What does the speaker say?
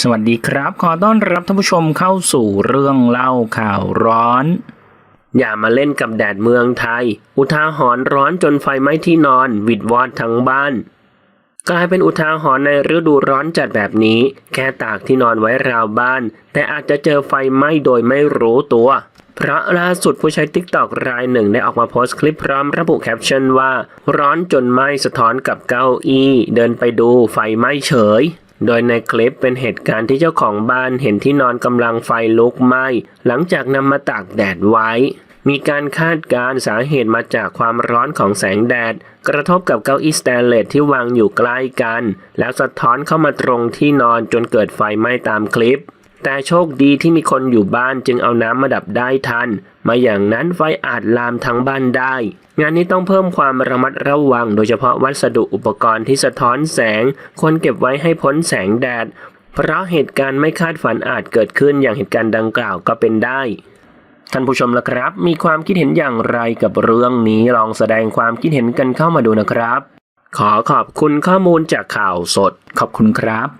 สวัสดีครับ ขอต้อนรับท่านผู้ชมเข้าสู่เรื่องเล่าข่าวร้อน อย่ามาเล่นกับแดดเมืองไทย อุทาหรณ์ร้อนจนไฟไหม้ที่นอนวิดวอดทั้งบ้าน กลายเป็นอุทาหรณ์ในฤดูร้อนจัดแบบนี้ แค่ตากที่นอนไว้ราวบ้าน แต่อาจจะเจอไฟไหม้โดยไม่รู้ตัวเพราะล่าสุดผู้ใช้ติ๊กตอกรายหนึ่งได้ออกมาโพสต์คลิปพร้อมระบุแคปชั่นว่า ร้อนจนไหม้สะท้อนกับเก้าอี้ เดินไปดูไฟไหม้เฉย โดยในคลิปเป็นเหตุการณ์ที่เจ้าของบ้านเห็นที่นอนกำลังไฟลุกไหม้หลังจากนำมาตากแดดไว้ มีการคาดการณ์สาเหตุมาจากความร้อนของแสงแดด กระทบกับเก้าอี้สแตนเลสที่วางอยู่ใกล้กัน แล้วสะท้อนเข้ามาตรงที่นอนจนเกิดไฟไหม้ตามคลิป แต่โชคดีที่มีคนอยู่บ้านจึงเอาน้ำมาดับได้ทัน มาอย่างนั้นไฟอาจลามทั้งบ้านได้ งานนี้ต้องเพิ่มความระมัดระวัง โดยเฉพาะวัสดุอุปกรณ์ที่สะท้อนแสง ควรเก็บไว้ให้พ้นแสงแดด เพราะเหตุการณ์ไม่คาดฝันอาจเกิดขึ้นอย่างเหตุการณ์ดังกล่าวก็เป็นได้ท่านผู้ชมละครับ มีความคิดเห็นอย่างไรกับเรื่องนี้ลองแสดงความคิดเห็นกันเข้ามาดูนะครับ ขอขอบคุณข้อมูลจากข่าวสด ขอบคุณครับ